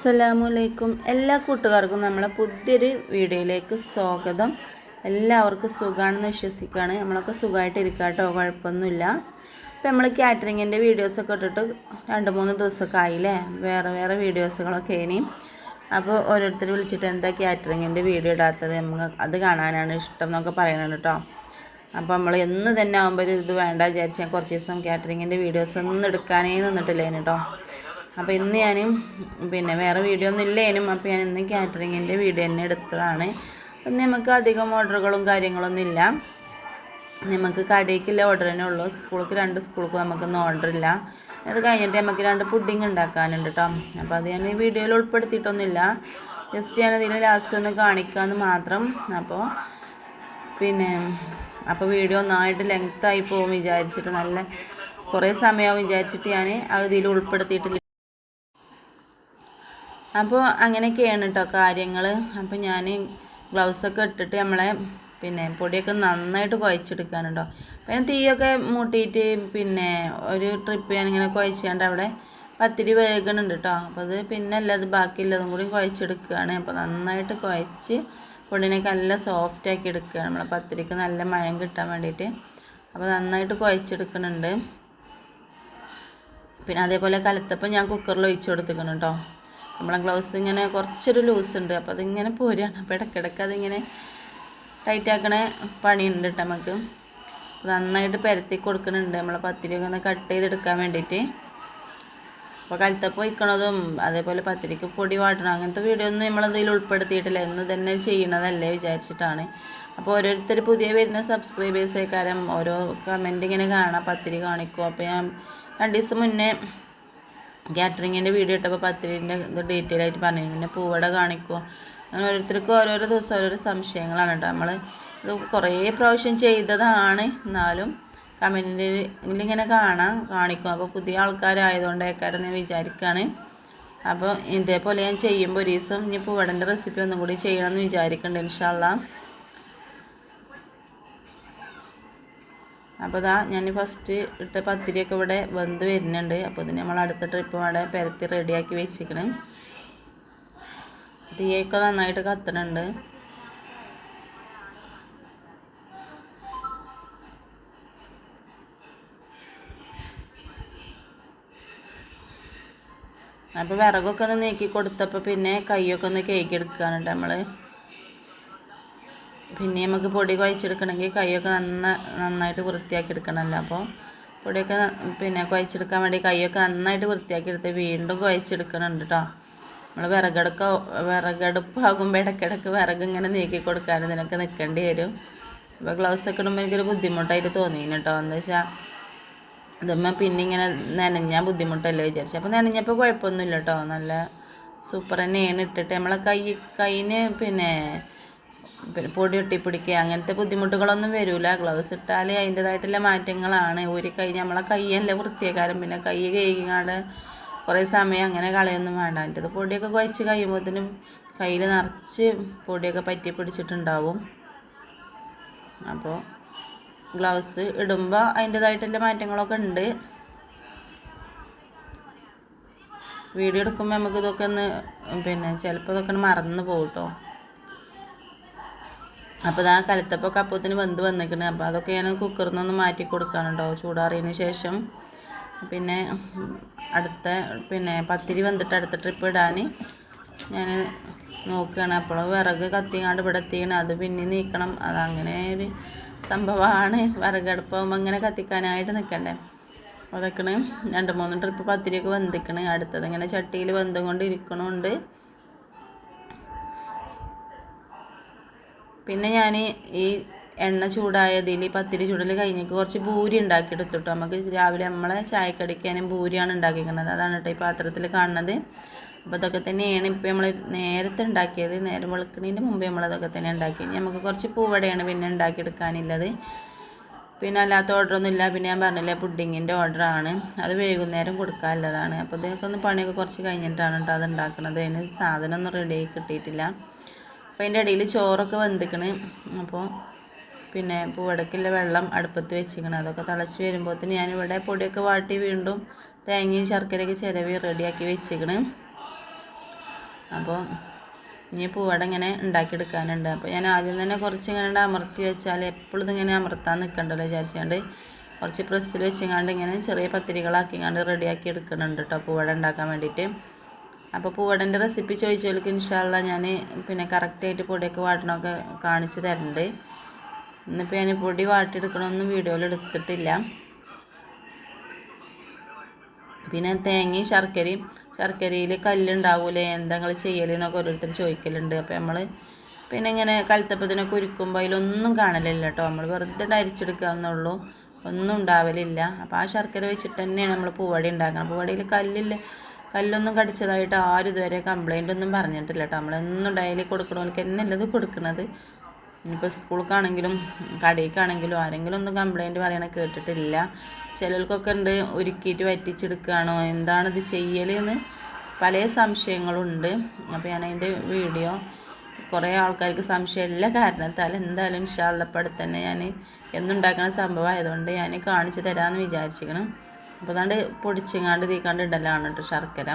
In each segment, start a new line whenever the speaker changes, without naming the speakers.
അസ്സലാമലൈക്കും എല്ലാ കൂട്ടുകാർക്കും നമ്മളെ പുതിയൊരു വീഡിയോയിലേക്ക് സ്വാഗതം എല്ലാവർക്കും സുഖമാണെന്ന് വിശ്വസിക്കുകയാണ് നമ്മളൊക്കെ സുഖമായിട്ട് ഇരിക്കുക കേട്ടോ കുഴപ്പമൊന്നുമില്ല അപ്പോൾ നമ്മൾ കാറ്ററിങ്ങിൻ്റെ വീഡിയോസൊക്കെ ഇട്ടിട്ട് രണ്ട് മൂന്ന് ദിവസമൊക്കെ ആയില്ലേ വേറെ വേറെ വീഡിയോസുകളൊക്കെ ഇനി അപ്പോൾ ഓരോരുത്തർ വിളിച്ചിട്ട് എന്താ കാറ്ററിങ്ങിൻ്റെ വീഡിയോ ഇടാത്തത് നമുക്ക് അത് കാണാനാണ് ഇഷ്ടം എന്നൊക്കെ പറയണത് കേട്ടോ അപ്പോൾ നമ്മൾ എന്ന് തന്നെ ആകുമ്പോൾ ഇത് വേണ്ട വിചാരിച്ച് ഞാൻ കുറച്ച് ദിവസം കാറ്ററിങ്ങിൻ്റെ വീഡിയോസ് ഒന്നും എടുക്കാനേ നിന്നിട്ടില്ല കേട്ടോ അപ്പോൾ ഇന്ന് ഞാൻ പിന്നെ വേറെ വീഡിയോ ഒന്നും ഇല്ലേനും അപ്പോൾ ഞാൻ ഇന്ന് കാറ്ററിങ്ങിൻ്റെ വീഡിയോ തന്നെ എടുത്തതാണ് ഇന്ന് നമുക്ക് അധികം ഓർഡറുകളും കാര്യങ്ങളൊന്നും ഇല്ല നമുക്ക് കടയ്ക്കില്ല ഓർഡർ തന്നെ ഉള്ളൂ സ്കൂൾക്ക് രണ്ട് സ്കൂൾക്ക് നമുക്കൊന്നും ഓർഡർ ഇല്ല അത് കഴിഞ്ഞിട്ട് നമുക്ക് രണ്ട് പുഡിങ് ഉണ്ടാക്കാനുണ്ട് കേട്ടോ അപ്പോൾ അത് ഞാൻ ഈ വീഡിയോയിൽ ഉൾപ്പെടുത്തിയിട്ടൊന്നുമില്ല ജസ്റ്റ് ഞാനതിൽ ലാസ്റ്റ് ഒന്ന് കാണിക്കാമെന്ന് മാത്രം അപ്പോൾ പിന്നെ അപ്പോൾ വീഡിയോ ഒന്നായിട്ട് ലെങ്ത്തായി പോകും വിചാരിച്ചിട്ട് നല്ല കുറേ സമയമാകും വിചാരിച്ചിട്ട് ഞാൻ അതിൽ ഉൾപ്പെടുത്തിയിട്ടില്ല അപ്പോൾ അങ്ങനെയൊക്കെയാണ് കേട്ടോ കാര്യങ്ങൾ അപ്പോൾ ഞാൻ ഗ്ലൗസൊക്കെ ഇട്ടിട്ട് നമ്മളെ പിന്നെ പൊടിയൊക്കെ നന്നായിട്ട് കുഴച്ചെടുക്കാൻ കേട്ടോ പിന്നെ തീയൊക്കെ മൂട്ടിയിട്ട് പിന്നെ ഒരു ട്രിപ്പ് ഞാനിങ്ങനെ കുഴച്ചാണ്ട് അവിടെ പത്തിരി വേഗണുണ്ട് കേട്ടോ അപ്പോൾ അത് പിന്നെ അല്ലത് ബാക്കിയുള്ളതും കൂടി കുഴച്ചെടുക്കുകയാണ് അപ്പോൾ നന്നായിട്ട് കുഴച്ച് പൊടിനൊക്കെ നല്ല ആക്കി എടുക്കുകയാണ് നമ്മളെ പത്തിരിക്ക് നല്ല മഴം കിട്ടാൻ വേണ്ടിയിട്ട് അപ്പോൾ നന്നായിട്ട് കുഴച്ചെടുക്കുന്നുണ്ട് പിന്നെ അതേപോലെ കലത്തപ്പം ഞാൻ കുക്കറിൽ ഒഴിച്ചു കൊടുത്തിക്കണം കേട്ടോ നമ്മളെ ഗ്ലൗസ് ഇങ്ങനെ കുറച്ചൊരു ലൂസ് ഉണ്ട് അപ്പോൾ അതിങ്ങനെ പോരുകയാണ് അപ്പോൾ ഇടയ്ക്കിടയ്ക്ക് അതിങ്ങനെ ടൈറ്റാക്കണ പണിയുണ്ട് കേട്ടോ നമുക്ക് നന്നായിട്ട് പരത്തി കൊടുക്കുന്നുണ്ട് നമ്മളെ പത്തിരിയൊക്കെ ഒന്ന് കട്ട് ചെയ്തെടുക്കാൻ വേണ്ടിയിട്ട് അപ്പോൾ കലത്തപ്പം വയ്ക്കണതും അതേപോലെ പത്തിരിക്ക് പൊടി വാട്ടണം അങ്ങനത്തെ വീഡിയോ ഒന്നും നമ്മളതിൽ ഉൾപ്പെടുത്തിയിട്ടില്ല എന്ന് തന്നെ ചെയ്യണതല്ലേ വിചാരിച്ചിട്ടാണ് അപ്പോൾ ഓരോരുത്തർ പുതിയ വരുന്ന സബ്സ്ക്രൈബേഴ്സേക്കാരം ഓരോ കമൻ്റ് ഇങ്ങനെ കാണാം പത്തിരി കാണിക്കും അപ്പോൾ ഞാൻ രണ്ട് ദിവസം മുന്നേ കാറ്ററിങ്ങിൻ്റെ വീഡിയോ ഇട്ടപ്പോൾ പത്തിരിൻ്റെ ഇത് ഡീറ്റെയിൽ ആയിട്ട് പറഞ്ഞു പിന്നെ പൂവട കാണിക്കുമോ അങ്ങനെ ഓരോരുത്തർക്കും ഓരോരോ ദിവസം ഓരോരോ സംശയങ്ങളാണ് കേട്ടോ നമ്മൾ ഇത് കുറേ പ്രാവശ്യം ചെയ്തതാണ് എന്നാലും കമൻറ്റിൽ ഇങ്ങനെ കാണാം കാണിക്കും അപ്പോൾ പുതിയ ആൾക്കാരായതുകൊണ്ടേക്കാരെന്ന് ഞാൻ വിചാരിക്കുകയാണ് അപ്പോൾ ഇതേപോലെ ഞാൻ ചെയ്യുമ്പോൾ ഒരു ദിവസം ഇനി പൂവടൻ്റെ റെസിപ്പി ഒന്നും കൂടി ചെയ്യണമെന്ന് വിചാരിക്കുന്നുണ്ട് ഇൻഷാല്ലാം അപ്പോൾ ഇതാ ഞാൻ ഫസ്റ്റ് ഇട്ട പത്തിരിയൊക്കെ ഇവിടെ വെന്ത് വരുന്നുണ്ട് അപ്പോൾ ഇതിന് നമ്മൾ അടുത്ത ട്രിപ്പ് ഇവിടെ പെരത്തി റെഡിയാക്കി വെച്ചിരിക്കണം തീയൊക്കെ നന്നായിട്ട് കത്തണുണ്ട് അപ്പോൾ വിറകൊക്കെ ഒന്ന് നീക്കി കൊടുത്തപ്പോൾ പിന്നെ കൈയൊക്കെ ഒന്ന് കേക്ക് നമ്മൾ പിന്നെ നമുക്ക് പൊടി കുഴച്ചെടുക്കണമെങ്കിൽ കൈയൊക്കെ നന്ന നന്നായിട്ട് വൃത്തിയാക്കി എടുക്കണമല്ലോ അപ്പോൾ പൊടിയൊക്കെ പിന്നെ കുഴച്ചെടുക്കാൻ വേണ്ടി കൈയൊക്കെ നന്നായിട്ട് വൃത്തിയാക്കി എടുത്ത് വീണ്ടും കുഴച്ചെടുക്കണുണ്ട് കേട്ടോ നമ്മൾ വിറകടുക്ക വിറകടുപ്പാകുമ്പോൾ ഇടയ്ക്കിടയ്ക്ക് വിറക് ഇങ്ങനെ നീക്കി കൊടുക്കാൻ ഇതിനൊക്കെ നിൽക്കേണ്ടി വരും അപ്പോൾ ഒക്കെ ഇടുമ്പോൾ എനിക്കൊരു ബുദ്ധിമുട്ടായിട്ട് തോന്നിയിന് കേട്ടോ എന്താ വെച്ചാൽ ഇതുമ്മ പിന്നെ ഇങ്ങനെ നനഞ്ഞാൽ ബുദ്ധിമുട്ടല്ലേ വിചാരിച്ചു അപ്പോൾ നനഞ്ഞപ്പോൾ കുഴപ്പമൊന്നുമില്ല കേട്ടോ നല്ല സൂപ്പർ തന്നെയാണ് ഇട്ടിട്ട് നമ്മളെ കൈ കൈയിന് പിന്നെ പൊടി ഒട്ടിപ്പിടിക്കുക അങ്ങനത്തെ ബുദ്ധിമുട്ടുകളൊന്നും വരില്ല ഗ്ലൗസ് ഇട്ടാൽ അതിൻ്റെതായിട്ടുള്ള മാറ്റങ്ങളാണ് ഒരു കൈ നമ്മളെ കൈയല്ല വൃത്തിയേക്കാരം പിന്നെ കൈ കഴുകിങ്ങാണ്ട് കുറേ സമയം അങ്ങനെ കളയൊന്നും വേണ്ട അതിൻ്റെ പൊടിയൊക്കെ കുഴച്ച് കഴിയുമ്പോഴത്തേനും കയ്യിൽ നിറച്ച് പൊടിയൊക്കെ പറ്റി പിടിച്ചിട്ടുണ്ടാവും അപ്പോൾ ഗ്ലൗസ് ഇടുമ്പോൾ അതിൻ്റെതായിട്ടുള്ള മാറ്റങ്ങളൊക്കെ ഉണ്ട് വീഡിയോ എടുക്കുമ്പോൾ നമുക്ക് ഇതൊക്കെ ഒന്ന് പിന്നെ ചിലപ്പോൾ ഇതൊക്കെ മറന്നു പോകും കേട്ടോ അപ്പോൾ ഇതാ കലത്തപ്പൊക്കെ അപ്പത്തിന് വെന്ത് വന്നിരിക്കുന്നത് അപ്പോൾ അതൊക്കെ ഞാൻ കുക്കറിൽ നിന്ന് മാറ്റി കൊടുക്കാനുണ്ടോ ചൂടാറിയതിന് ശേഷം പിന്നെ അടുത്ത പിന്നെ പത്തിരി വന്നിട്ട് അടുത്ത ട്രിപ്പ് ഇടാൻ ഞാൻ നോക്കുകയാണ് അപ്പോൾ വിറക് കത്തിങ്ങാണ്ട് ഇവിടെ എത്തിയാണ് അത് പിന്നെ നീക്കണം അതങ്ങനെ ഒരു സംഭവമാണ് വിറകടുപ്പാകുമ്പോൾ അങ്ങനെ കത്തിക്കാനായിട്ട് നിൽക്കണ്ടേ അതൊക്കെയാണ് രണ്ട് മൂന്ന് ട്രിപ്പ് പത്തിരിയൊക്കെ വെന്തിക്കണേ അടുത്തത് ഇങ്ങനെ ചട്ടിയിൽ വെന്തും കൊണ്ട് പിന്നെ ഞാൻ ഈ എണ്ണ ചൂടായതിൽ പത്തിരി ചൂടൽ കഴിഞ്ഞിട്ട് കുറച്ച് ഭൂരി ഉണ്ടാക്കിയെടുത്തിട്ടു നമുക്ക് രാവിലെ നമ്മളെ ചായക്കടിക്കാനും ഭൂരിയാണ് ഉണ്ടാക്കിക്കുന്നത് അതാണ് കേട്ടോ ഈ പാത്രത്തിൽ കാണുന്നത് അപ്പോൾ ഇതൊക്കെ തന്നെയാണ് ഇപ്പോൾ നമ്മൾ നേരത്തെ ഉണ്ടാക്കിയത് നേരം വെളുക്കുന്നതിൻ്റെ മുമ്പേ നമ്മളതൊക്കെ തന്നെ ഉണ്ടാക്കി നമുക്ക് കുറച്ച് പൂവടയാണ് പിന്നെ ഉണ്ടാക്കിയെടുക്കാനുള്ളത് പിന്നെ അല്ലാത്ത ഓർഡറൊന്നും ഇല്ല പിന്നെ ഞാൻ പറഞ്ഞില്ലേ പുഡിങ്ങിൻ്റെ ഓർഡറാണ് അത് വൈകുന്നേരം കൊടുക്കാനുള്ളതാണ് അപ്പോൾ ഇതൊക്കെ ഒന്ന് പണിയൊക്കെ കുറച്ച് കഴിഞ്ഞിട്ടാണ് കേട്ടോ അത് ഉണ്ടാക്കുന്നത് അതിന് സാധനമൊന്നും റെഡി ആയി കിട്ടിയിട്ടില്ല അപ്പോൾ അതിൻ്റെ ഇടയിൽ ചോറൊക്കെ വെന്തിക്കണ് അപ്പോൾ പിന്നെ പൂവടക്കില്ല വെള്ളം അടുപ്പത്ത് വെച്ചിരിക്കണം അതൊക്കെ തിളച്ച് വരുമ്പോഴത്തേന് ഞാനിവിടെ പൊടിയൊക്കെ വാട്ടി വീണ്ടും തേങ്ങയും ശർക്കരയൊക്കെ ചിരവി റെഡിയാക്കി വെച്ചിരിക്കണ് അപ്പോൾ ഇനി പൂവട ഇങ്ങനെ ഉണ്ടാക്കിയെടുക്കാനുണ്ട് അപ്പോൾ ഞാൻ ആദ്യം തന്നെ കുറച്ച് ഇങ്ങനെ അമർത്തി വെച്ചാൽ എപ്പോഴും ഇതിങ്ങനെ അമർത്താൻ നിൽക്കണ്ടല്ലോ വിചാരിച്ചുകൊണ്ട് കുറച്ച് പ്രസ്സിൽ വെച്ചിങ്ങാണ്ട് ഇങ്ങനെ ചെറിയ പത്തിരികളാക്കിങ്ങാണ്ട് റെഡിയാക്കി എടുക്കുന്നുണ്ട് കേട്ടോ പൂവട ഉണ്ടാക്കാൻ വേണ്ടിയിട്ട് അപ്പോൾ പൂവടൻ്റെ റെസിപ്പി ചോദിച്ചവർക്ക് ഇൻഷാല്ല ഞാൻ പിന്നെ കറക്റ്റായിട്ട് പൊടിയൊക്കെ വാട്ടണമൊക്കെ കാണിച്ചു തരുന്നുണ്ട് ഇന്നിപ്പോൾ ഞാൻ പൊടി വാട്ടിയെടുക്കണമെന്നും വീഡിയോയിൽ എടുത്തിട്ടില്ല പിന്നെ തേങ്ങയും ശർക്കരയും ശർക്കരയിൽ കല്ലുണ്ടാവൂലേ എന്താ നിങ്ങൾ ചെയ്യലെന്നൊക്കെ ഓരോരുത്തർ ചോദിക്കലുണ്ട് അപ്പോൾ നമ്മൾ പിന്നെ ഇങ്ങനെ കലത്തപ്പത്തിനൊക്കെ ഉരുക്കുമ്പോൾ അതിലൊന്നും കാണലില്ല കേട്ടോ നമ്മൾ വെറുതെ അരിച്ചെടുക്കുക എന്നുള്ളൂ ഒന്നും ഉണ്ടാവലില്ല അപ്പോൾ ആ ശർക്കര വെച്ചിട്ട് തന്നെയാണ് നമ്മൾ പൂവടി ഉണ്ടാക്കുന്നത് പൂവടിയിൽ കല്ലില്ല കല്ലൊന്നും കടിച്ചതായിട്ട് ആരും ഇതുവരെ കംപ്ലൈൻ്റ് ഒന്നും പറഞ്ഞിട്ടില്ല കേട്ടോ നമ്മളെന്നും ഡെയിലി കൊടുക്കണവർക്ക് എന്നുള്ളത് കൊടുക്കുന്നത് ഇനിയിപ്പോൾ സ്കൂൾക്കാണെങ്കിലും കടയിൽക്കാണെങ്കിലും ആരെങ്കിലും ഒന്നും കംപ്ലൈൻറ്റ് പറയണ കേട്ടിട്ടില്ല ചിലർക്കൊക്കെ ഉണ്ട് ഒരുക്കിയിട്ട് വറ്റിച്ചെടുക്കുകയാണോ എന്താണിത് ചെയ്യൽ എന്ന് പല സംശയങ്ങളുണ്ട് അപ്പോൾ ഞാൻ അതിൻ്റെ വീഡിയോ കുറേ ആൾക്കാർക്ക് സംശയമില്ല കാരണത്താൽ എന്തായാലും ഇൻഷാല്ലപ്പടുത്ത് തന്നെ ഞാൻ എന്നുണ്ടാക്കുന്ന സംഭവം ആയതുകൊണ്ട് ഞാൻ കാണിച്ചു തരാമെന്ന് വിചാരിച്ചിരിക്കണം അപ്പോൾ അതാണ്ട് പൊടിച്ചിങ്ങാണ്ട് തീക്കാണ്ട് ഇടലാണ് കേട്ടോ ശർക്കര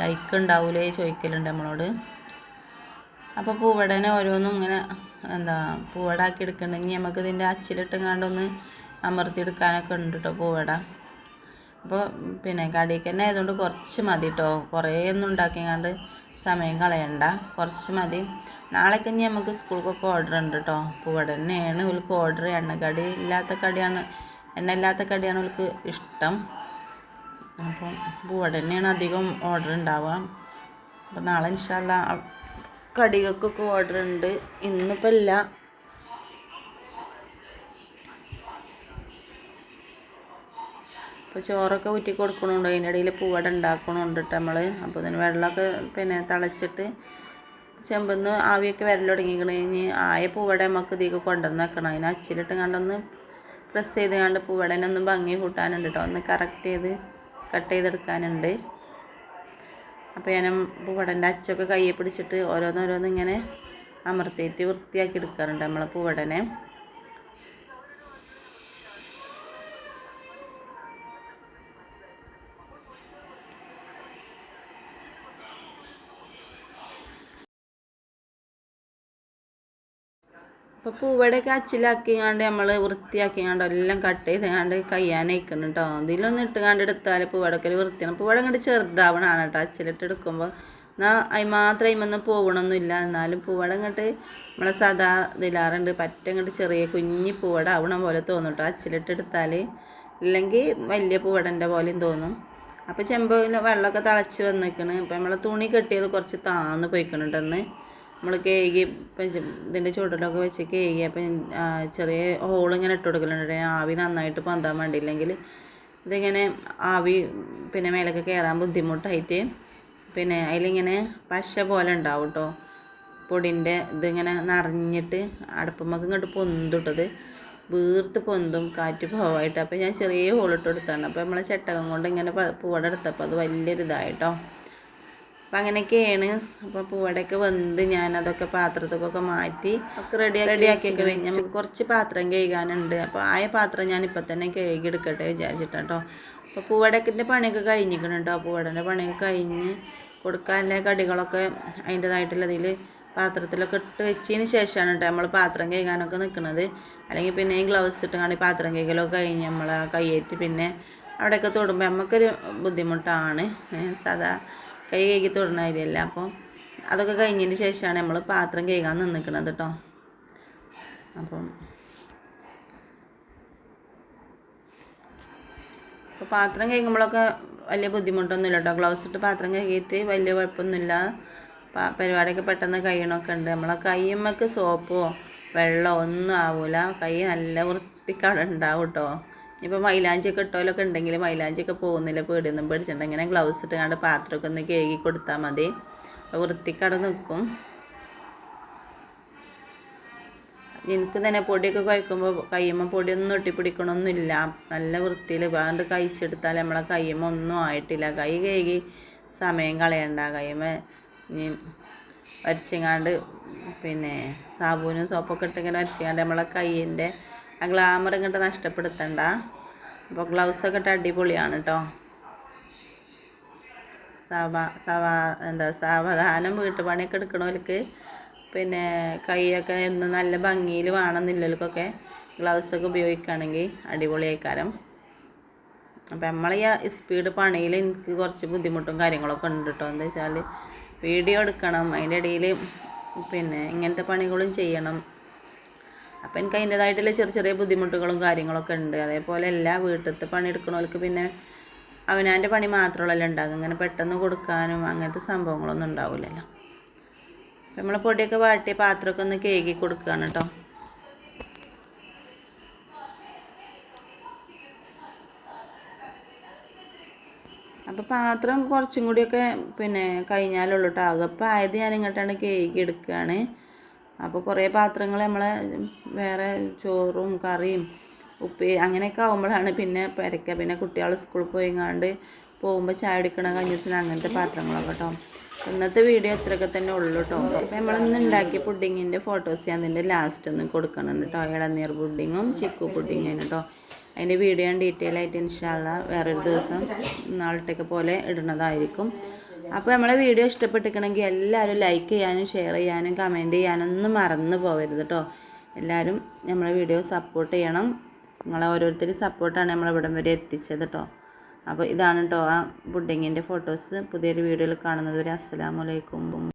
ലൈക്ക് ഉണ്ടാവൂലേ ചോദിക്കലുണ്ട് നമ്മളോട് അപ്പോൾ പൂവടനെ ഓരോന്നും ഇങ്ങനെ എന്താ പൂവടാക്കി എടുക്കണമെങ്കിൽ നമുക്ക് ഇതിൻ്റെ അമർത്തി എടുക്കാനൊക്കെ ഉണ്ട് കേട്ടോ പൂവട അപ്പോൾ പിന്നെ കടിക്ക് തന്നെ ആയതുകൊണ്ട് കുറച്ച് മതി കേട്ടോ കുറേ ഒന്നും ഉണ്ടാക്കിങ്ങാണ്ട് സമയം കളയണ്ട കുറച്ച് മതി നാളേക്ക് ഇനി നമുക്ക് സ്കൂൾക്കൊക്കെ ഓർഡർ ഉണ്ട് കേട്ടോ പൂവട ഇവർക്ക് ഓർഡർ ചെയ്യണം കടി ഇല്ലാത്ത കടിയാണ് എണ്ണയില്ലാത്ത കടിയാണ് അവൾക്ക് ഇഷ്ടം അപ്പം പൂവട തന്നെയാണ് അധികം ഓർഡർ ഉണ്ടാവുക അപ്പം നാളെ ഇൻഷാല്ല കടികൾക്കൊക്കെ ഓർഡർ ഉണ്ട് ഇന്നിപ്പം ഇല്ല ഇപ്പോൾ ചോറൊക്കെ ഊറ്റി കൊടുക്കണുണ്ട് അതിൻ്റെ ഇടയിൽ പൂവട ഉണ്ടാക്കണുണ്ട് നമ്മൾ അപ്പോൾ ഇതിന് വെള്ളമൊക്കെ പിന്നെ തളച്ചിട്ട് ചെമ്പെന്ന് ആവിയൊക്കെ വരൽ തുടങ്ങിക്കണ കഴിഞ്ഞ് ആയ പൂവട നമുക്ക് ഇതിൽ കൊണ്ടുവന്ന് വെക്കണം അതിന് അച്ചിലിട്ട് കണ്ടൊന്ന് പ്രസ് ചെയ്ത് കണ്ട് പൂവടനൊന്ന് ഭംഗി കൂട്ടാനുണ്ട് കേട്ടോ ഒന്ന് കറക്റ്റ് ചെയ്ത് കട്ട് ചെയ്തെടുക്കാനുണ്ട് അപ്പോൾ ഞാൻ പൂവടൻ്റെ അച്ചൊക്കെ കയ്യെ പിടിച്ചിട്ട് ഓരോന്നോരോന്നിങ്ങനെ ഇങ്ങനെ അമർത്തിയിട്ട് വൃത്തിയാക്കി എടുക്കാറുണ്ട് നമ്മളെ പൂവടനെ അപ്പോൾ പൂവടയൊക്കെ അച്ചിലാക്കിയാണ്ട് നമ്മൾ വൃത്തിയാക്കിയാണ്ട് എല്ലാം കട്ട് ചെയ്താണ്ട് കയ്യാനയിക്കണം കേട്ടോ അതിലൊന്നും ഇട്ട് കണ്ട് എടുത്താൽ പൂവടക്കൽ വൃത്തിയാണ് പൂവട കണ്ട് ചെറുതാവണാണ് കേട്ടോ അച്ചിലിട്ട് എടുക്കുമ്പോൾ എന്നാൽ അതിന് മാത്രം അതിമൊന്നും പോകണമൊന്നുമില്ല എന്നാലും പൂവട ഇങ്ങോട്ട് നമ്മളെ സദാ ഇതിലാറുണ്ട് പറ്റ ഇങ്ങോട്ട് ചെറിയ കുഞ്ഞി പൂവട ആവണം പോലെ തോന്നും കേട്ടോ അച്ചിലിട്ടെടുത്താൽ ഇല്ലെങ്കിൽ വലിയ പൂവടൻ്റെ പോലെയും തോന്നും അപ്പോൾ ചെമ്പ് വെള്ളമൊക്കെ തിളച്ച് വന്നിരിക്കണ് അപ്പോൾ നമ്മളെ തുണി കെട്ടിയത് കുറച്ച് താന്ന് പോയിക്കണുണ്ടെന്ന് നമ്മൾ കേകി ഇതിൻ്റെ ചുവട്ടിലൊക്കെ വെച്ച് കേകി അപ്പം ചെറിയ ഹോളിങ്ങനെ ഇട്ട് കൊടുക്കലുണ്ട് ആവി നന്നായിട്ട് പന്താൻ വേണ്ടിയില്ലെങ്കിൽ ഇതിങ്ങനെ ആവി പിന്നെ മേലൊക്കെ കയറാൻ ബുദ്ധിമുട്ടായിട്ട് പിന്നെ അതിലിങ്ങനെ പശ പോലെ ഉണ്ടാവും കേട്ടോ പൊടിൻ്റെ ഇതിങ്ങനെ നിറഞ്ഞിട്ട് അടുപ്പമ്മക്ക് ഇങ്ങോട്ട് പൊന്തുട്ടത് വീർത്ത് പൊന്തും കാറ്റ് പോവായിട്ട് അപ്പോൾ ഞാൻ ചെറിയ ഹോളിട്ട് കൊടുത്താണ് അപ്പോൾ നമ്മളെ ചട്ടകം കൊണ്ട് ഇങ്ങനെ പൂവടെ എടുത്തപ്പോൾ അത് വലിയൊരിതായിട്ടോ അപ്പം അങ്ങനെയൊക്കെയാണ് അപ്പോൾ പൂവടയൊക്കെ വന്ന് ഞാൻ അതൊക്കെ പാത്രത്തൊക്കെ മാറ്റി ഒക്കെ റെഡി റെഡിയാക്കി കഴിഞ്ഞ് നമുക്ക് കുറച്ച് പാത്രം കഴുകാനുണ്ട് അപ്പോൾ ആ പാത്രം ഞാൻ ഇപ്പം തന്നെ കഴുകിയെടുക്കട്ടെ വിചാരിച്ചിട്ടോ അപ്പോൾ പൂവടക്കിൻ്റെ പണിയൊക്കെ കഴിഞ്ഞിരിക്കണം കേട്ടോ പൂവടൻ്റെ പണിയൊക്കെ കഴിഞ്ഞ് കൊടുക്കാനുള്ള കടികളൊക്കെ അതിൻ്റേതായിട്ടുള്ളതിൽ പാത്രത്തിലൊക്കെ ഇട്ട് വെച്ചതിന് ശേഷമാണ് കേട്ടോ നമ്മൾ പാത്രം കഴുകാനൊക്കെ നിൽക്കുന്നത് അല്ലെങ്കിൽ പിന്നെ ഈ ഗ്ലൗസ് ഇട്ടുകൊണ്ട് പാത്രം കഴുകലൊക്കെ കഴിഞ്ഞ് നമ്മൾ ആ കൈയേറ്റ് പിന്നെ അവിടെയൊക്കെ തൊടുമ്പോൾ നമുക്കൊരു ബുദ്ധിമുട്ടാണ് സാധാ കൈ കഴുകി തൊടുന്ന കാര്യമല്ല അപ്പോൾ അതൊക്കെ കഴിഞ്ഞതിന് ശേഷമാണ് നമ്മൾ പാത്രം കഴുകാൻ നിന്നിക്കണത് കേട്ടോ അപ്പം അപ്പോൾ പാത്രം കഴുകുമ്പോഴൊക്കെ വലിയ ബുദ്ധിമുട്ടൊന്നുമില്ല കേട്ടോ ഗ്ലൗസ് ഇട്ട് പാത്രം കഴുകിയിട്ട് വലിയ കുഴപ്പമൊന്നുമില്ല പരിപാടിയൊക്കെ പെട്ടെന്ന് കഴിയണമൊക്കെ ഉണ്ട് നമ്മളെ കയ്യമ്മക്ക് സോപ്പോ വെള്ളമോ ഒന്നും ആവില്ല കൈ നല്ല വൃത്തിക്കവിടെ ഉണ്ടാവും കേട്ടോ മൈലാഞ്ചി മൈലാഞ്ചിയൊക്കെ ഇട്ടോലൊക്കെ ഉണ്ടെങ്കിൽ മൈലാഞ്ചിയൊക്കെ പോകുന്നില്ല പേടിയൊന്നും പേടിച്ചിട്ടുണ്ട് ഇങ്ങനെ ഗ്ലൗസ് ഇട്ട് പാത്രമൊക്കെ ഒന്ന് കഴുകി കൊടുത്താൽ മതി വൃത്തിക്കട നിൽക്കും നിനക്ക് തന്നെ പൊടിയൊക്കെ കഴിക്കുമ്പോൾ കയ്യമ്മ പൊടിയൊന്നും ഒട്ടിപ്പിടിക്കണമൊന്നുമില്ല നല്ല വൃത്തിയിൽ വേണ്ട കഴിച്ചെടുത്താൽ നമ്മളെ കയ്യമ്മ ഒന്നും ആയിട്ടില്ല കൈ കഴുകി സമയം കളയണ്ട കയ്യമ്മ ഇനി വരച്ചിങ്ങാണ്ട് പിന്നെ സാബൂനും സോപ്പൊക്കെ ഇട്ടിങ്ങനെ വരച്ചെങ്ങാണ്ട് നമ്മളെ കയ്യൻ്റെ ആ ഗ്ലാമർ ഇങ്ങോട്ട് നഷ്ടപ്പെടുത്തണ്ട അപ്പോൾ ഗ്ലൗസൊക്കെ ഇട്ട് അടിപൊളിയാണ് കേട്ടോ സവാ സവാ എന്താ സാവധാനം വീട്ടുപണിയൊക്കെ എടുക്കണവർക്ക് പിന്നെ കൈയൊക്കെ എന്ന് നല്ല ഭംഗിയിൽ വേണമെന്നില്ലവർക്കൊക്കെ ഗ്ലൗസൊക്കെ ഉപയോഗിക്കുകയാണെങ്കിൽ അടിപൊളിയായി കാരം അപ്പം നമ്മൾ ഈ സ്പീഡ് പണിയിൽ എനിക്ക് കുറച്ച് ബുദ്ധിമുട്ടും കാര്യങ്ങളൊക്കെ ഉണ്ട് കേട്ടോ എന്താ വെച്ചാൽ വീഡിയോ എടുക്കണം അതിൻ്റെ ഇടയിൽ പിന്നെ ഇങ്ങനത്തെ പണികളും ചെയ്യണം അപ്പം എനിക്ക് അതിൻ്റേതായിട്ടുള്ള ചെറിയ ചെറിയ ബുദ്ധിമുട്ടുകളും കാര്യങ്ങളൊക്കെ ഉണ്ട് അതേപോലെ എല്ലാ വീട്ടിലത്തെ പണി എടുക്കണവർക്ക് പിന്നെ അവനാൻ്റെ പണി മാത്രമുള്ളല്ലോ ഉണ്ടാകും ഇങ്ങനെ പെട്ടെന്ന് കൊടുക്കാനും അങ്ങനത്തെ സംഭവങ്ങളൊന്നും ഉണ്ടാവില്ലല്ലോ നമ്മൾ പൊടിയൊക്കെ വാട്ടിയ പാത്രമൊക്കെ ഒന്ന് കേകി കൊടുക്കുകയാണ് കേട്ടോ അപ്പോൾ പാത്രം കുറച്ചും കൂടിയൊക്കെ പിന്നെ കഴിഞ്ഞാലുള്ളൂ കേട്ടോ ആകെ അപ്പോൾ ആയത് ഞാൻ ഇങ്ങോട്ടാണ് കേക്ക് എടുക്കുകയാണ് അപ്പോൾ കുറേ പാത്രങ്ങൾ നമ്മൾ വേറെ ചോറും കറിയും ഉപ്പി അങ്ങനെയൊക്കെ ആകുമ്പോഴാണ് പിന്നെ പെരയ്ക്കുക പിന്നെ കുട്ടികൾ സ്കൂളിൽ പോയിങ്ങാണ്ട് പോകുമ്പോൾ ചായ എടുക്കണ കഞ്ഞൂസിന് അങ്ങനത്തെ പാത്രങ്ങളൊക്കെ കേട്ടോ ഇന്നത്തെ വീഡിയോ ഇത്രയൊക്കെ തന്നെ ഉള്ളൂ കേട്ടോ അപ്പോൾ നമ്മളിന്ന് ഉണ്ടാക്കിയ പുഡിങ്ങിൻ്റെ ഫോട്ടോസ് ഞാൻ അതിൻ്റെ ലാസ്റ്റ് ഒന്ന് കൊടുക്കണം കേട്ടോ ഇളനീർ പുഡിങ്ങും ചിക്കു പുഡിങ്ങും കേട്ടോ അതിൻ്റെ വീഡിയോ ഡീറ്റെയിൽ ആയിട്ട് ഇൻഷാല്ല വേറൊരു ദിവസം നാളത്തേക്ക് പോലെ ഇടണതായിരിക്കും അപ്പോൾ നമ്മളെ വീഡിയോ ഇഷ്ടപ്പെട്ടിരിക്കണമെങ്കിൽ എല്ലാവരും ലൈക്ക് ചെയ്യാനും ഷെയർ ചെയ്യാനും കമൻറ്റ് ഒന്നും മറന്നു പോകരുത് കേട്ടോ എല്ലാവരും നമ്മളെ വീഡിയോ സപ്പോർട്ട് ചെയ്യണം നിങ്ങളെ ഓരോരുത്തരും സപ്പോർട്ടാണ് ഇവിടം വരെ എത്തിച്ചത് കേട്ടോ അപ്പോൾ ഇതാണ് കേട്ടോ ആ പുഡിങ്ങിൻ്റെ ഫോട്ടോസ് പുതിയൊരു വീഡിയോയിൽ കാണുന്നത് വരെ അസ്സലാമലൈക്കും